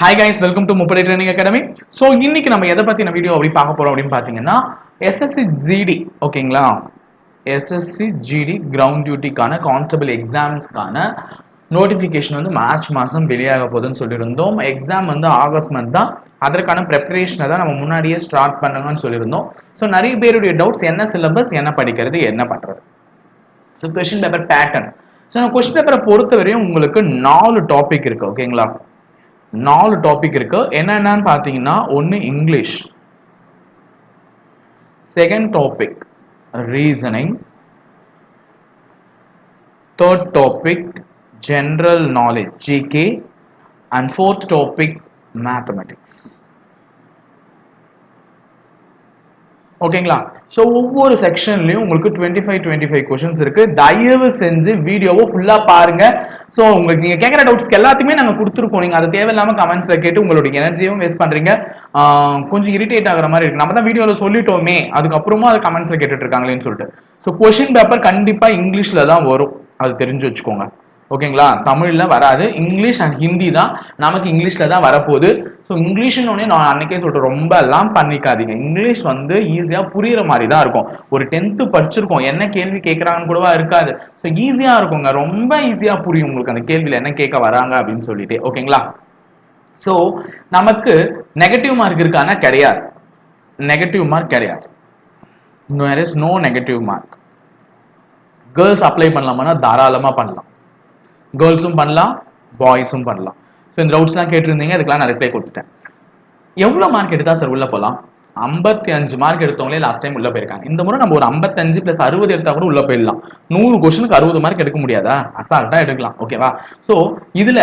Hi guys welcome to முப்படை training academy so இன்னைக்கு நம்ம எதை பற்றின வீடியோ அப்படி பார்க்க போகிறோம் அப்படின்னு பார்த்தீங்கன்னா எஸ்எஸ்சி ஜிடி ஓகேங்களா? எஸ்எஸ்சி ஜிடி கிரவுண்ட் டியூட்டிக்கான கான்ஸ்டபிள் எக்ஸாம்ஸ்க்கான நோட்டிஃபிகேஷன் வந்து மார்ச் மாதம் வெளியாக போகுதுன்னு சொல்லியிருந்தோம் எக்ஸாம் வந்து ஆகஸ்ட் மந்த் தான். அதற்கான ப்ரிப்பரேஷனை தான் நம்ம முன்னாடியே ஸ்டார்ட் பண்ணுங்கன்னு சொல்லியிருந்தோம் ஸோ நிறைய பேருடைய டவுட்ஸ் என்ன சிலபஸ் என்ன படிக்கிறது என்ன பண்ணுறது so question paper pattern so நம்ம கொஸ்டின் பேப்பரை பொறுத்தவரையும் உங்களுக்கு நாலு டாபிக் இருக்குது ஓகேங்களா? நாலு டாபிக் இருக்கு. என்னென்னு பார்த்தீங்கன்னா ஒன்று English second topic reasoning third topic general knowledge GK and fourth topic mathematics ஓகேங்களா? ஸோ ஒவ்வொரு செக்ஷன்லையும் உங்களுக்கு twenty five twenty five questions இருக்கு. தயவு செஞ்சு வீடியோவை ஃபுல்லாக பாருங்க. ஸோ உங்களுக்கு நீங்கள் கேட்குற டவுட்ஸ்க்கு எல்லாத்தையுமே நாங்கள் கொடுத்துருக்கோம். நீங்கள் அது தேவையில்லாமல் கமெண்ட்ஸில் கேட்டு உங்களுடைய எனர்ஜியும் வேஸ்ட் பண்ணுறீங்க கொஞ்சம் இரிட்டேட் ஆகிற மாதிரி இருக்கு. நம்ம தான் வீடியோவில் சொல்லிட்டோமே. அதுக்கப்புறமா அது கமெண்ட்ஸில் கேட்டுட்டு இருக்காங்களேன்னு சொல்லிட்டு. ஸோ கொஷின் பேப்பர் கண்டிப்பாக இங்கிலீஷில் தான் வரும். அது தெரிஞ்சு வச்சுக்கோங்க. ஓகேங்களா? தமிழ்ல வராது. இங்கிலீஷ் அண்ட் ஹிந்தி தான் நமக்கு இங்கிலீஷ்ல தான் வரப்போகுது. ஸோ இங்கிலீஷ்னு நான் அன்னைக்கே சொல்லிட்டு ரொம்ப எல்லாம் பண்ணிக்காதீங்க. இங்கிலீஷ் வந்து ஈஸியாக புரியுற மாதிரி தான் இருக்கும். ஒரு டென்த்து படிச்சிருக்கோம். என்ன கேள்வி கேட்குறாங்கன்னு கூடவா இருக்காது. ஸோ ஈஸியாக இருக்குங்க. ரொம்ப ஈஸியாக புரியும் உங்களுக்கு அந்த கேள்வியில் என்ன கேட்க வராங்க அப்படின்னு சொல்லிட்டு. ஓகேங்களா? ஸோ நமக்கு நெகட்டிவ் மார்க் இருக்கானா கிடையாது. நெகட்டிவ் மார்க் கிடையாது. No negative mark girls apply பண்ணலாமான்னா தாராளமாக பண்ணலாம். கேர்ள்ஸும் பண்ணலாம் பாய்ஸும் பண்ணலாம். ஸோ இந்த ரவுட்ஸ்லாம் கேட்டிருந்தீங்க அதுக்கெலாம் நான் ரிப்ளை கொடுத்துட்டேன். எவ்வளோ மார்க் எடுத்தா சார் உள்ளே போகலாம் ஐம்பத்தி அஞ்சு மார்க் எடுத்தவங்களே லாஸ்ட் டைம் உள்ளே போயிருக்காங்க. இந்த முறை நம்ம ஒரு ஐம்பத்தஞ்சு ப்ளஸ் அறுபது எடுத்தால் கூட உள்ளே போயிடலாம். நூறு கொஸ்டினுக்கு அறுபது மார்க் எடுக்க முடியாதா? அசால்ட்டாக எடுக்கலாம் ஓகேவா ஸோ இதுல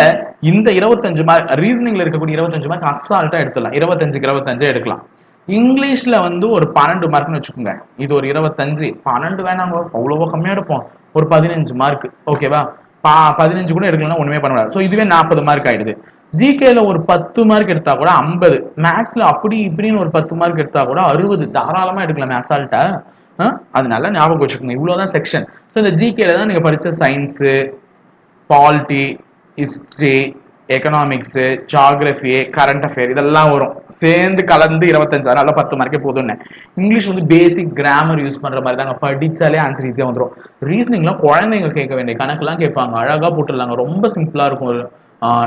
இந்த இருபத்தஞ்சு மார்க் ரீசனிங்கில் இருக்கக்கூடிய இருபத்தஞ்சு மார்க் அசால்ட்டாக எடுத்துடலாம். இருபத்தஞ்சுக்கு இருபத்தஞ்சு எடுக்கலாம். இங்கிலீஷ்ல வந்து ஒரு பன்னெண்டு மார்க்னு வச்சுக்கோங்க. இது ஒரு இருபத்தஞ்சு. பன்னெண்டு வேணாங்க அவ்வளவோ கம்மியாக எடுப்போம். ஒரு பதினஞ்சு மார்க் ஓகேவா பா பதினஞ்சு கூட எடுக்கலன்னா ஒண்ணுமே பண்ண முடியாது. ஸோ இதுவே நாற்பது மார்க் ஆயிடுது. ஜிகேல ஒரு பத்து மார்க் எடுத்தா கூட ஐம்பது. மேக்ஸ்ல அப்படி இப்படின்னு ஒரு பத்து மார்க் எடுத்தா கூட அறுபது. தாராளமா எடுக்கலாமே அசால்ட்டா அது நல்லா ஞாபகம் வச்சுக்கோங்க. இவ்வளவுதான் செக்ஷன் ஸோ இந்த ஜிகேல தான் நீங்க படிச்ச science polity history economics geography current affair இதெல்லாம் வரும். சேர்ந்து கலந்து இருபத்தஞ்சு அதனால பத்து மார்க்கே போதும்னு. இங்கிலீஷ் வந்து பேசிக் கிராமர் யூஸ் பண்ற மாதிரி தாங்க படிச்சாலே ஆன்சர் ஈஸியாக வந்துடும் ரீசனிங்லாம் குழந்தைங்க கேட்க வேண்டிய கணக்கெல்லாம் கேட்பாங்க. அழகா போட்டுடலாங்க. ரொம்ப சிம்பிளா இருக்கும் ஒரு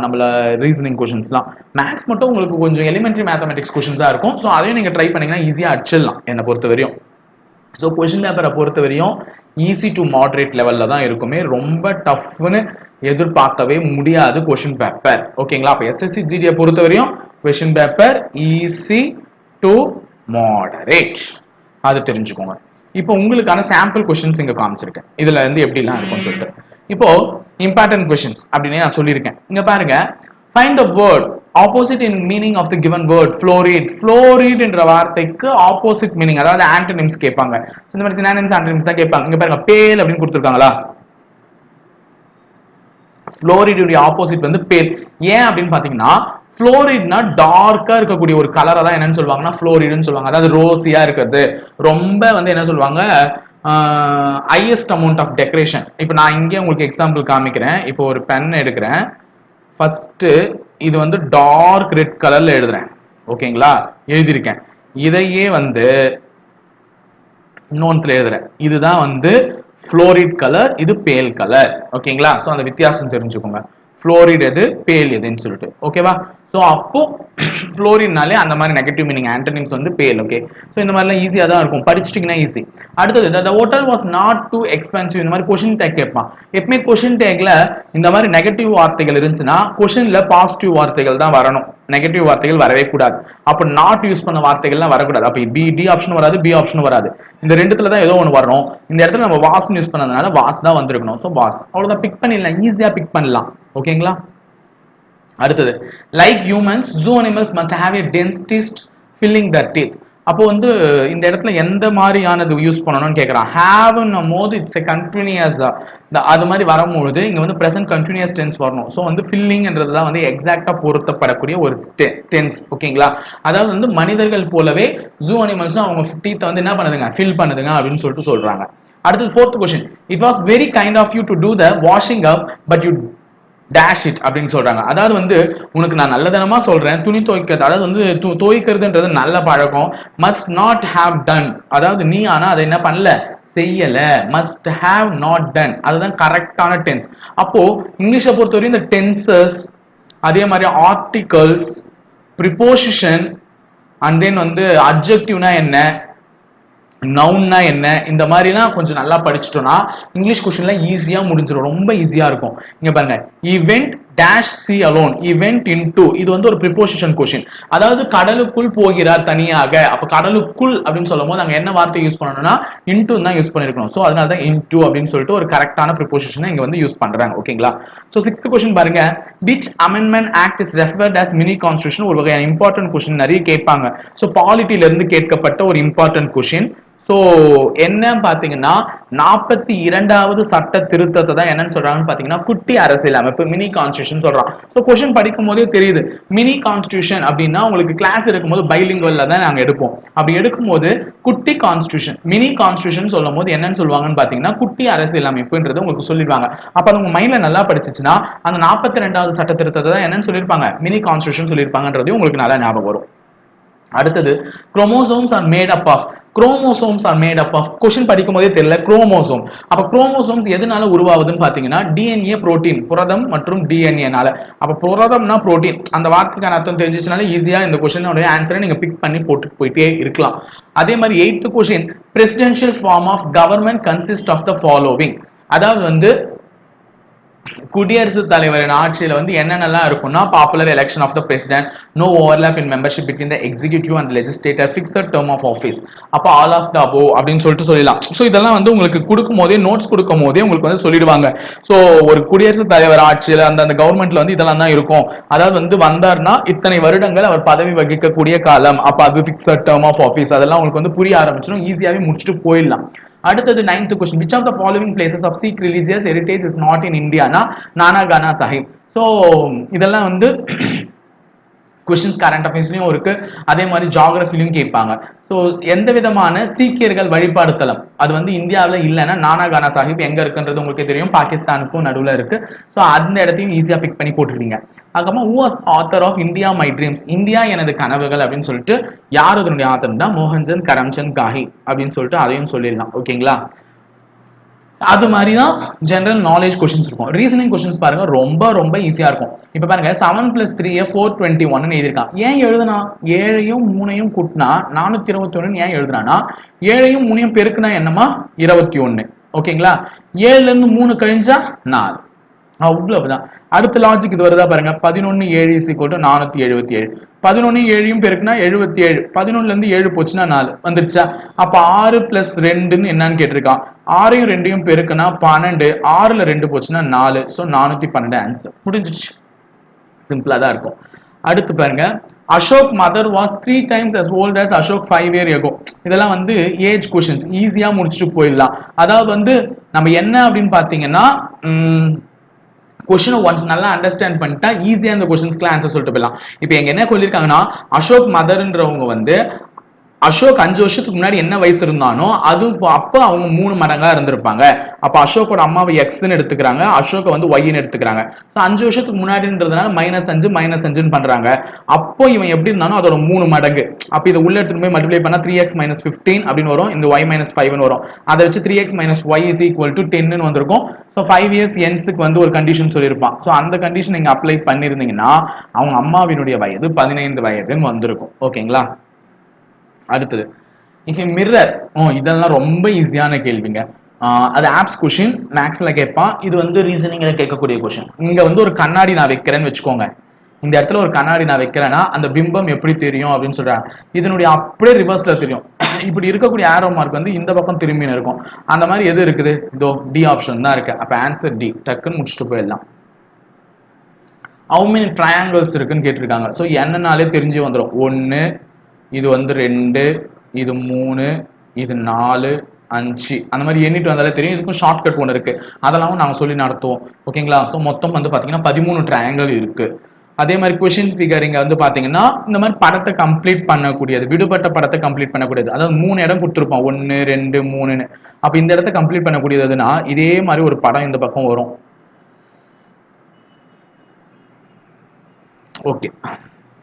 நம்மள ரீசனிங் கொஷின்ஸ்லாம் மேக்ஸ் மட்டும் உங்களுக்கு கொஞ்சம் எலிமெண்ட்ரி மேத்தமெட்டிக்ஸ் கொஷின்ஸாக இருக்கும். ஸோ அதையும் நீங்கள் ட்ரை பண்ணீங்கன்னா ஈஸியாக அடிச்சிடலாம் என்னை பொறுத்த வரையும் ஸோ கொஷின் பேப்பரை பொறுத்த வரையும் ஈஸி டு மாடரேட் லெவலில் தான் இருக்குமே. ரொம்ப டஃப்னு எதிர்பார்க்கவே முடியாது கொஷின் பேப்பர் ஓகேங்களா அப்போ எஸ்எஸ்சி ஜிடியை பொறுத்த வரையும் question paper easy to moderate அது தெரிஞ்சுக்கோங்க. இப்போ உங்களுக்கான சாம்பிள் கொஷின்ஸ் இங்க காமிச்சிருக்கேன். இதுல இருந்து எப்படிலாம் இருக்கும்னு சொல்லிட்டு. இப்போ இம்பார்ட்டன்ட் கொஷின்ஸ் அப்படின்னு நான் சொல்லியிருக்கேன். இங்க பாருங்க. Find the word opposite in meaning of the given word florid florid என்ற வார்த்தைக்கு ஆப்போசிட் மீனிங் அதாவது ஆன்டனிம்ஸ் கேட்பாங்க. இந்த மாதிரி சினானிம்ஸ் ஆன்டனிம்ஸ் தான் கேட்பாங்க. இங்க பாருங்க பேல் அப்படின்னு கொடுத்துருக்காங்களா? ஃப்ளோரிடுடைய ஆப்போசிட் வந்து பேல். ஏன் அப்படின்னு பாத்தீங்கன்னா ஃப்ளோரிட்னா டார்க்கா இருக்கக்கூடிய ஒரு கலரை தான் என்னன்னு சொல்லுவாங்கன்னா ஃப்ளோரிடுன்னு சொல்லுவாங்க. அதாவது ரோசியா இருக்கிறது. ரொம்ப வந்து என்ன சொல்லுவாங்க? ஹையஸ்ட் அமௌண்ட் ஆஃப் டெக்கரேஷன் இப்போ நான் இங்கே உங்களுக்கு எக்ஸாம்பிள் காமிக்கிறேன். இப்போ ஒரு பென் எடுக்கிறேன். ஃபஸ்ட்டு இது வந்து டார்க் ரெட் கலரில் எழுதுறேன். ஓகேங்களா எழுதியிருக்கேன். இதையே வந்து இன்னொன்றில் எழுதுறேன். இதுதான் வந்து ஃப்ளோரிட் கலர் இது பேல் கலர் ஓகேங்களா ஸோ அந்த வித்தியாசம் தெரிஞ்சுக்கோங்க. ஃப்ளோரிட் எது? பேல் எதுன்னு சொல்லிட்டு. ஓகேவா ஸோ அப்போ ஃப்ளோரின்னாலே அந்த மாதிரி நெகட்டிவ் மீனிங் ஆன்டனிம்ஸ் வந்து பேல் ஓகே ஸோ இந்த மாதிரிலாம் ஈஸியாக தான் இருக்கும். படிச்சிட்டிங்கன்னா ஈஸி அடுத்தது இந்த hotel was not too expensive இந்த மாதிரி கொஷின் டேக் கேட்பான். எப்பவுமே கொஷின் டேக்ல இந்த மாதிரி நெகட்டிவ் வார்த்தைகள் இருந்துச்சுன்னா கொஷினில் பாசிட்டிவ் வார்த்தைகள் தான் வரணும். நெகட்டிவ் வார்த்தைகள் வரவே கூடாது. அப்போ நாட் யூஸ் பண்ண வார்த்தைகள்லாம் வரக்கூடாது. அப்போ பி டி ஆப்ஷன் வராது பி ஆப்ஷன் வராது. இந்த ரெண்டுத்துல தான் ஏதோ ஒன்று வரணும். இந்த இடத்துல நம்ம வாஸ் யூஸ் பண்ணதுனால வாஸ் தான் வந்திருக்கணும். ஸோ வாஸ் அவ்வளோதான் பிக் பண்ணிடலாம். ஈஸியாக பிக் பண்ணலாம். ஓகேங்களா அடுத்தது like humans do animals must have a dentist filling the teeth அப்போ வந்து இந்த இடத்துல எந்த மாதிரியானது யூஸ் பண்ணணும்னு கேட்குறான் ஹேவ்னும் போது இட்ஸ் எ கண்டினியூஸ் அது மாதிரி வரும்பொழுது இங்கே வந்து ப்ரெசன்ட் கண்டினியூஸ் டென்ஸ் வரணும். ஸோ வந்து ஃபில்லிங்ன்றது தான் வந்து எக்ஸாக்டாக பொருத்தப்படக்கூடிய ஒரு டென்ஸ் ஓகேங்களா? அதாவது வந்து மனிதர்கள் போலவே ஜூ அனிமல்ஸும் அவங்க டீத்தை வந்து என்ன பண்ணுதுங்க? ஃபில் பண்ணுதுங்க அப்படின்னு சொல்லிட்டு சொல்கிறாங்க அடுத்தது fourth question it was very kind of you to do the washing up but you dash it அப்படின்னு சொல்றாங்க. அதாவது வந்து உனக்கு நான் நல்லதனமா சொல்றேன் துணி துவைக்கிறது அதாவது வந்து து- துவைக்கிறதுன்றது நல்ல பழக்கம். மஸ்ட் நாட் ஹாவ் டன் அதாவது நீ ஆனா அதை என்ன பண்ணல? செய்யல. மஸ்ட் ஹாவ் நாட் டன் அதுதான் கரெக்டான டென்ஸ் அப்போ இங்கிலீஷை பொறுத்தவரையும் இந்த டென்சஸ் அதே மாதிரி ஆர்டிகல்ஸ் ப்ரிப்போசிஷன் அண்ட் தென் வந்து அப்ஜெக்டிவ்னா என்ன? நவுன்னா என்ன? இந்த மாதிரிலாம் கொஞ்சம் நல்லா படிச்சிட்டோம்னா இங்கிலீஷ் கொஸ்டின்லாம் ஈஸியாக முடிஞ்சிடும் ரொம்ப ஈஸியாக இருக்கும். இங்கே பாருங்க. Event dash C alone event into இது வந்து ஒரு ப்ரிப்போசிஷன் கொஷின் அதாவது கடலுக்குள் போகிறார் தனியாக. அப்போ கடலுக்குள் அப்படின்னு சொல்லும் போது நாங்கள் என்ன வார்த்தை யூஸ் பண்ணணும்னா இன்டூ தான் யூஸ் பண்ணிருக்கணும். ஸோ அதனால தான் இன்டூ அப்படின்னு சொல்லிட்டு ஒரு கரெக்டான ப்ரிப்போசிஷனை இங்கே வந்து யூஸ் பண்றாங்க. ஓகேங்களா ஸோ சிக்ஸ்த் கொஸ்டின் பாருங்க. Which amendment act is referred as mini constitution ஒரு வகையான இம்பார்ட்டன்ட் கொஷின் நிறைய கேட்பாங்க. ஸோ பாலிட்டியிலிருந்து கேட்கப்பட்ட ஒரு இம்பார்ட்டன்ட் கொஷின் ஸோ என்ன பாத்தீங்கன்னா நாற்பத்தி இரண்டாவது சட்ட திருத்தத்தை தான் என்னன்னு சொல்றாங்கன்னு பார்த்தீங்கன்னா குட்டி அரசியல் அமைப்பு மினி கான்ஸ்டியூஷன் சொல்றான். ஸோ கொஸ்டின் படிக்கும் போதே தெரியுது. மினி கான்ஸ்டியூஷன் அப்படின்னா உங்களுக்கு கிளாஸ் எடுக்கும்போது பைலிங்கல்ல தான் நாங்கள் எடுப்போம். அப்படி எடுக்கும்போது குட்டி கான்ஸ்டியூஷன் மினி கான்ஸ்டியூஷன் சொல்லும் போது என்னன்னு சொல்லுவாங்கன்னு பார்த்தீங்கன்னா குட்டி அரசியல் அமைப்புன்றது உங்களுக்கு சொல்லிடுவாங்க. அப்போ உங்க மைண்ட்ல நல்லா படிச்சிச்சுன்னா அந்த நாற்பத்தி ரெண்டாவது சட்ட திருத்தத்தை தான் என்னன்னு சொல்லியிருப்பாங்க. மினி கான்ஸ்டியூஷன் சொல்லியிருப்பாங்கன்றதையும் உங்களுக்கு நல்லா ஞாபகம் வரும். அடுத்தது chromosomes are made up of chromosomes are made up of question படிக்கும் போதே தெரியல குரோமோசோம். அப்போ குரோமோசோம்ஸ் எதனால உருவாகுதுன்னு பார்த்தீங்கன்னா டிஎன்ஏ புரோட்டீன் புரதம் மற்றும் டிஎன்ஏனால அப்போ புரதம்னா புரோட்டீன் அந்த வார்த்தைக்கான அர்த்தம் தெரிஞ்சிச்சுனால ஈஸியாக இந்த கொஸ்டினோட ஆன்சரை நீங்கள் பிக் பண்ணி போட்டு போயிட்டே இருக்கலாம். அதே மாதிரி eighth question presidential form of government consist of the following அதாவது வந்து குடியரசுத் தலைவரின் ஆட்சியில் வந்து என்னென்னலாம் இருக்கும்னா popular election of the president no overlap in membership between the executive and legislator fixed term of office அப்போ ஆல் ஆஃப் த அபோ அப்படின்னு சொல்லிட்டு சொல்லலாம். ஸோ இதெல்லாம் வந்து உங்களுக்கு கொடுக்கும் போதே நோட்ஸ் கொடுக்கும் போதே உங்களுக்கு வந்து சொல்லிடுவாங்க. ஸோ ஒரு குடியரசுத் தலைவர் ஆட்சியில் அந்த அந்த கவர்மெண்ட்ல வந்து இதெல்லாம் தான் இருக்கும். அதாவது வந்து வந்தார்னா இத்தனை வருடங்கள் அவர் பதவி வகிக்கக்கூடிய காலம். அப்போ அது ஃபிக்ஸட் டேர்ம் ஆஃப் ஆஃபீஸ் அதெல்லாம் உங்களுக்கு வந்து புரிய ஆரம்பிச்சிடும். ஈஸியாகவே முடிச்சுட்டு போயிடலாம். அடுத்தது ninth question which of the following places of Sikh religious heritage is not in Indiana Nankana Sahib so இதெல்லாம் வந்து கொஷின்ஸ் கரண்ட் அஃபேர்ஸ்லையும் இருக்கு. அதே மாதிரி ஜாகிரபிலையும் கேட்பாங்க. ஸோ எந்த விதமான சீக்கியர்கள் வழிபாடு தலம் அது வந்து இந்தியாவில் இல்லைன்னா நானா கானா சாஹிப் எங்கே இருக்குன்றது உங்களுக்கு தெரியும். பாகிஸ்தானுக்கும் நடுவில் இருக்கு. ஸோ அந்த இடத்தையும் ஈஸியாக பிக் பண்ணி போட்டுருவீங்க அதுக்கப்புறமா who was author of India my dreams India எனது கனவுகள் அப்படின்னு சொல்லிட்டு யார் அதனுடைய ஆத்தர் தான் மோகன்சந்த் கரம்சந்த் காஹி அப்படின்னு சொல்லிட்டு அதையும் சொல்லிடலாம். ஓகேங்களா அது மாதிரி தான் ஜென்ரல் நாலேஜ் கொஸ்டின்ஸ் இருக்கும். ரீசனிங் கொஸ்டின்ஸ் பாருங்க ரொம்ப ரொம்ப ஈஸியா இருக்கும். இப்போ பாருங்க seven plus three four twenty ஒன்னு எழுதிருக்கான் ஏன் எழுதுனா? ஏழையும் மூணையும் கூட்டினா நானூத்தி இருபத்தி ஒன்னு ஏன் எழுதுனானா ஏழையும் மூணையும் பெருக்குனா என்னமா இருபத்தி ஒன்னு ஓகேங்களா ஏழுல இருந்து மூணு கழிஞ்சா நாலு. அவ்வளவுதான். அடுத்த லாஜிக் இது வருதா பாருங்க. பதினொன்னு ஏழு இஸ் ஈக்குவல் டு நானூற்றி எழுபத்தி ஏழு. பதினொன்னு ஏழையும் பெருக்குனா எழுபத்தி ஏழு. பதினொன்னுலேருந்து ஏழு போச்சுன்னா நாலு. வந்துருச்சா? அப்போ ஆறு பிளஸ் ரெண்டுன்னு என்னன்னு கேட்டிருக்கான். ஆறையும் ரெண்டையும் பெருக்குனா பன்னெண்டு. ஆறில் ரெண்டு போச்சுன்னா நாலு. ஸோ நானூற்றி பன்னெண்டு ஆன்சர் முடிஞ்சிடுச்சு. சிம்பிளாக தான் இருக்கும். அடுத்து பாருங்க. Ashok mother was three times as old as Ashok five year ago இதெல்லாம் வந்து ஏஜ் கொஷின்ஸ் ஈஸியாக முடிச்சுட்டு போயிடலாம். அதாவது வந்து நம்ம என்ன அப்படின்னு பார்த்தீங்கன்னா கொஷினை ஒன்ஸ் நல்லா அண்டர்ஸ்டாண்ட் பண்ணிட்டா ஈஸியாக இந்த கொஷின்ஸ்க்குலாம் ஆன்சர் சொல்லிட்டு போயிடலாம். இப்போ எங்க என்ன சொல்லியிருக்காங்கன்னா அசோக் மதர்ன்றவங்க வந்து அசோக் அஞ்சு வருஷத்துக்கு முன்னாடி என்ன வயசு இருந்தானோ அது இப்போ அப்போ அவங்க மூணு மடங்கா இருந்திருப்பாங்க. அப்ப அசோக்கோட அம்மாவை எக்ஸ்ன்னு எடுத்துக்கிறாங்க அசோக்கை வந்து ஒய்ன்னு எடுத்துக்கிறாங்க. ஸோ அஞ்சு வருஷத்துக்கு முன்னாடின்றதுனால மைனஸ் அஞ்சு மைனஸ் அஞ்சுன்னு பண்றாங்க. அப்போ இவன் எப்படி இருந்தானோ அதோட மூணு மடங்கு. அப்போ இதை உள்ள எடுத்துட்டு போய் மல்டிப்ளை பண்ணா த்ரீ எக்ஸ் மைனஸ் ஃபிஃப்டீன் அப்படின்னு வரும் இந்த ஒய் மைனஸ் ஃபைவ்னு வரும். அதை வச்சு three X minus Y is equal to டென்னு வந்திருக்கும். ஸோ ஃபைவ் இயர்ஸ் என்ஸுக்கு வந்து ஒரு கண்டிஷன் சொல்லியிருப்பான். ஸோ அந்த கண்டிஷன் நீங்க அப்ளை பண்ணியிருந்தீங்கன்னா அவங்க அம்மாவினுடைய வயது பதினைந்து வயதுன்னு வந்திருக்கும். ஓகேங்களா அடுத்தது. மிரர் ஓ இதெல்லாம் ரொம்ப ஈஸியான கேள்விங்க. அது ஆப்ஸ் கொஷின் மேக்ஸ்ல கேட்பான் இது வந்து ரீசனிங்ல கேட்கக்கூடிய கொஷின் இங்க வந்து ஒரு கண்ணாடி நான் வைக்கிறேன்னு வச்சுக்கோங்க. இந்த இடத்துல ஒரு கண்ணாடி நான் வைக்கிறேன்னா அந்த பிம்பம் எப்படி தெரியும் அப்படின்னு சொல்றாங்க. இதனுடைய அப்படியே ரிவர்ஸ்ல தெரியும். இப்படி இருக்கக்கூடிய ஆரோ மார்க் வந்து இந்த பக்கம் திரும்பின்னு இருக்கும். அந்த மாதிரி எது இருக்குது? இதோ டி ஆப்ஷன் தான் இருக்கு. அப்ப ஆன்சர் டி டக்குன்னு முடிச்சுட்டு போயிடலாம். ஹவு மெனி ட்ரையாங்கிள்ஸ் இருக்குன்னு கேட்டிருக்காங்க. ஸோ என்னன்னாலே தெரிஞ்சு வந்துடும் ஒன்று இது வந்து ரெண்டு இது மூணு இது நாலு அஞ்சு. அந்த மாதிரி எண்ணிட்டு வந்தாலே தெரியும். இதுக்கும் ஷார்ட்கட் ஒன்று இருக்கு. அதெல்லாம் நாங்கள் சொல்லி நடத்துவோம். ஓகேங்களா ஸோ மொத்தம் வந்து பார்த்தீங்கன்னா பதிமூணு ட்ரையாங்கல் இருக்கு. அதே மாதிரி கொஷின் ஃபிகர் வந்து பார்த்தீங்கன்னா இந்த மாதிரி படத்தை கம்ப்ளீட் பண்ணக்கூடியது விடுபட்ட படத்தை கம்ப்ளீட் பண்ணக்கூடியது. அதாவது மூணு இடம் கொடுத்துருப்போம். ஒன்று ரெண்டு மூணுன்னு. அப்போ இந்த இடத்த கம்ப்ளீட் பண்ணக்கூடியதுன்னா இதே மாதிரி ஒரு படம் இந்த பக்கம் வரும். ஓகே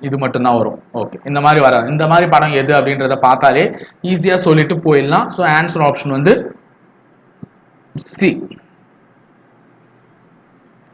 இது மட்டும்தான் வரும். ஓகே இந்த மாதிரி வர இந்த மாதிரி படம் எது அப்படின்றத பார்த்தாலே ஈஸியாக சொல்லிட்டு போயிடலாம். ஸோ ஆன்சர் ஆப்ஷன் வந்து சி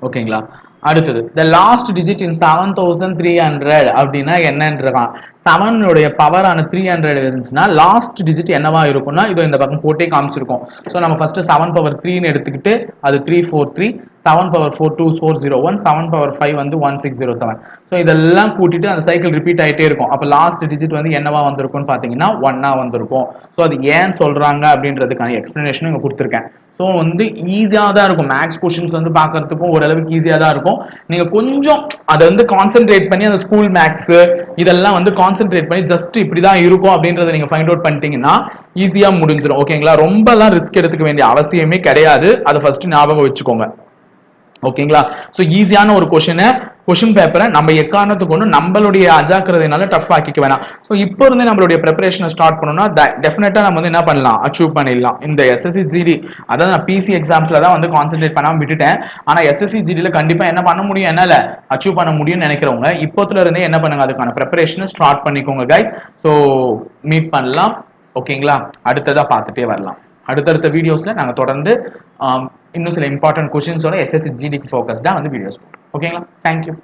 ஓகேங்களா அடுத்தது the last digit in seven thousand three hundred அப்படின்னா என்னன்றதான். செவனுடைய பவரான த்ரீ ஹண்ட்ரட் இருந்துச்சுன்னா லாஸ்ட் டிஜிட் என்னவா இருக்கும்னா இதோ இந்த பக்கம் போட்டே காமிச்சிருக்கோம். ஸோ நம்ம ஃபர்ஸ்ட் செவன் பவர் த்ரீன்னு எடுத்துக்கிட்டு அது three four three seven power four two four zero one seven power five வந்து one six zero seven so இதெல்லாம் கூட்டிட்டு அந்த சைக்கிள் ரிப்பீட் ஆகிட்டே இருக்கும். அப்போ லாஸ்ட் டிஜிட் வந்து என்னவா வந்திருக்கும்னு பார்த்தீங்கன்னா ஒன்னா வந்திருக்கும். ஸோ அது ஏன் சொல்றாங்க அப்படின்றதுக்கான எக்ஸ்பிளனேஷனும் இங்கே கொடுத்துருக்கேன். ஸோ வந்து ஈஸியாக தான் இருக்கும். மேக்ஸ் கொஷின்ஸ் வந்து பார்க்கறதுக்கும் ஓரளவுக்கு ஈஸியாக தான் இருக்கும். நீங்கள் கொஞ்சம் அதை வந்து கான்சென்ட்ரேட் பண்ணி அந்த ஸ்கூல் மேக்ஸு இதெல்லாம் வந்து கான்சென்ட்ரேட் பண்ணி ஜஸ்ட் இப்படி தான் இருக்கும் அப்படின்றத நீங்கள் ஃபைண்ட் அவுட் பண்ணிட்டீங்கன்னா ஈஸியாக முடிஞ்சிடும் ஓகேங்களா ரொம்பலாம் ரிஸ்க் எடுத்துக்க வேண்டிய அவசியமே கிடையாது. அதை ஃபர்ஸ்ட் ஞாபகம் வச்சுக்கோங்க. ஓகேங்களா? ஸோ ஈஸியான ஒரு கொஷினை கொஷின் பேப்பரை நம்ம எக்காரணத்துக்கு கொண்டு நம்மளுடைய அஜாக்கிறதுனால டஃப் ஆக்கிக்க வேணாம். ஸோ இப்போ இருந்தே நம்மளுடைய ப்ரிப்பரேஷனை ஸ்டார்ட் பண்ணோம்னா டெஃபினட்டாக நம்ம வந்து என்ன பண்ணலாம்? அச்சீவ் பண்ணிடலாம். இந்த எஸ்எஸ்சி ஜிடி அதாவது நான் பிசி எக்ஸாம்ஸில் தான் வந்து கான்சென்ட்ரேட் பண்ணாமல் விட்டுட்டேன். ஆனால் எஸ்எஸ்சி ஜிடியில் கண்டிப்பாக என்ன பண்ண முடியும்? என்னால் அச்சீவ் பண்ண முடியும்னு நினைக்கிறவங்க இப்போத்துல இருந்தே என்ன பண்ணுங்க? அதுக்கான ப்ரிப்பரேஷனை ஸ்டார்ட் பண்ணிக்கோங்க கைஸ் ஸோ மீட் பண்ணலாம். ஓகேங்களா? அடுத்ததாக பார்த்துட்டே வரலாம். அடுத்தடுத்த வீடியோஸில் நாங்கள் தொடர்ந்து இன்னும் சில இம்பார்ட்டன்ட் கொஷின்ஸோட எஸ்எஸ்சி ஜிடிக்கு ஃபோக்கஸ்டாக வந்து வீடியோஸ் ஓகேங்களா தேங்க்யூ